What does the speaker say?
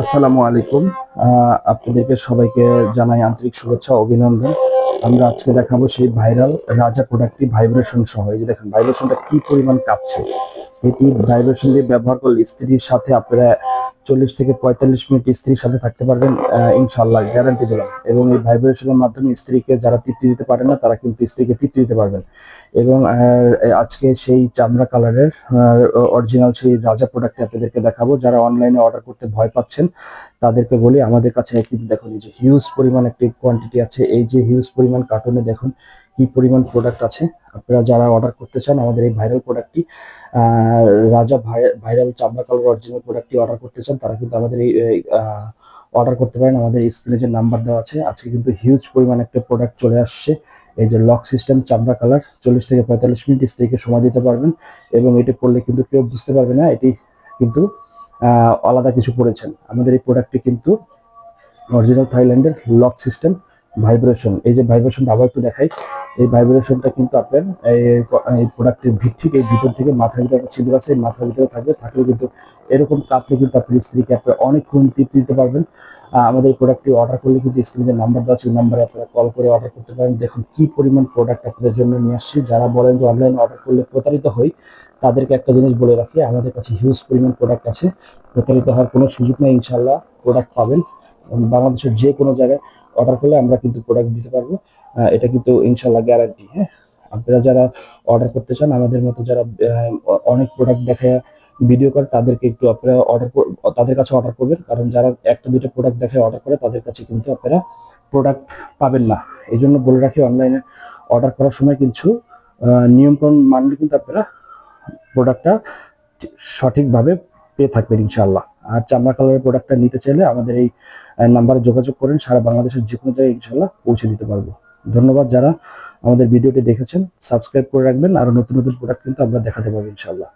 আসসালামু আলাইকুম। আপনাদেরকে সবাইকে জানাই আন্তরিক শুভেচ্ছা, অভিনন্দন। আমরা আজকে দেখাবো সেই ভাইরাল রাজা প্রোডাক্টটি ভাইব্রেশন সহ। এই যে দেখেন, ভাইব্রেশনটা কি পরিমাণ কাঁপছে। এটি ভাইব্রেশন দিয়ে ব্যবহার করলে স্ত্রীর সাথে আপনারা চল্লিশ থেকে পঁয়তাল্লিশ মিনিট স্ত্রীর সাথে থাকতে পারবেন ইনশাল্লাহ গ্যারান্টি দিলাম এবং এই ভাইব্রেশনের মাধ্যমে স্ত্রীকে যারা তৃপ্তি দিতে পারেন না, তারা কিন্তু স্ত্রীকে তৃপ্তি দিতে পারবেন। এবং আজকে সেই চামড়া কালারের অরিজিনাল সেই রাজা প্রোডাক্টটি আপনাদেরকে দেখাবো। যারা অনলাইনে অর্ডার করতে ভয় পাচ্ছেন, তাদেরকে বলি, আমাদের কাছে কিন্তু দেখুন, এই যে হিউজ পরিমাণ একটি কোয়ান্টিটি আছে। এই যে হিউজ পরিমাণ কার্টুনে দেখুন কি পরিমাণ প্রোডাক্ট আছে। আপনারা যারা অর্ডার করতে চান, আমাদের এই ভাইরাল প্রোডাক্টটি রাজা ভাইরাল চামড়া কালার অরিজিনাল প্রোডাক্টটি অর্ডার করতে চান, তারা কিন্তু আমাদের এই অর্ডার করতে পারেন। আমাদের স্ক্রিনে যে নাম্বার দেওয়া আছে, আজকে কিন্তু হিউজ পরিমাণ একটা প্রোডাক্ট চলে আসছে। এই যে লক সিস্টেম চামড়া কালার চল্লিশ থেকে পঁয়তাল্লিশ মিনিট স্ত্রীকে সময় দিতে পারবেন এবং এটি পড়লে কিন্তু কেউ বুঝতে পারবে না, এটি কিন্তু আলাদা কিছু পড়েছেন। আমাদের এই প্রোডাক্টটি কিন্তু অরিজিনাল থাইল্যান্ডের লক সিস্টেম ভাইব্রেশন এই যে ভাইব্রেশনটা আবার একটু দেখাই। এই ভাইব্রেশনটা কিন্তু আপনার এই- প্রোডাক্টের ভিত্তিক এই ভিতর থেকে, মাথার ভিতরে একটা ছিদ্র আছে, মাথার ভিতরে থাকবে, থাকলে কিন্তু এরকম কাপড়ে কিন্তু আপনি স্ত্রীকে আপনার অনেকক্ষণ তৃপ্তি দিতে পারবেন। আমাদের প্রোডাক্টটি অর্ডার করলে কিন্তু স্ক্রিনে নাম্বার দেওয়া আছে, ওই নাম্বারে আপনারা কল করে অর্ডার করতে পারেন। দেখুন কি পরিমাণ প্রোডাক্ট আপনাদের জন্য নিয়ে আসছি। যারা বলেন যে অনলাইনে অর্ডার করলে প্রতারিত হই, তাদেরকে একটা জিনিস বলে রাখি, আমাদের কাছে হিউজ পরিমাণ প্রোডাক্ট আছে। প্রতারিত হওয়ার কোনো সুযোগ নেই ইনশাল্লাহ প্রোডাক্ট পাবেন। বাংলাদেশের যে কোনো জায়গায় অর্ডার করলে আমরা কিন্তু প্রোডাক্ট দিতে পারব। এটা কিন্তু ইনশাল্লাহ গ্যারান্টি হ্যাঁ? আপনারা যারা অর্ডার করতে চান, আমাদের মতো যারা অনেক প্রোডাক্ট দেখে ভিডিও করে, তাদেরকে একটু আপনারা অর্ডার তাদের কাছে অর্ডার করবেন। কারণ যারা একটা দুটো প্রোডাক্ট দেখে অর্ডার করে, তাদের কাছে কিন্তু আপনারা প্রোডাক্ট পাবেন না। এই জন্য বলে রাখি অনলাইনে অর্ডার করার সময় কিছু নিয়মকানুন মানলে কিন্তু আপনারা প্রোডাক্টটা সঠিকভাবে পেয়ে থাকবেন ইনশাল্লাহ। আর চামড়া কালারের প্রোডাক্টটা নিতে চাইলে আমাদের এই নাম্বারে যোগাযোগ করেন, সারা বাংলাদেশের যে কোনো জায়গায় ইনশাল্লাহ পৌঁছে দিতে পারব। ধন্যবাদ যারা আমাদের ভিডিওটি দেখেছেন। সাবস্ক্রাইব করে রাখবেন। আরও নতুন নতুন প্রোডাক্ট কিন্তু আমরা দেখাতে পারব ইনশাল্লাহ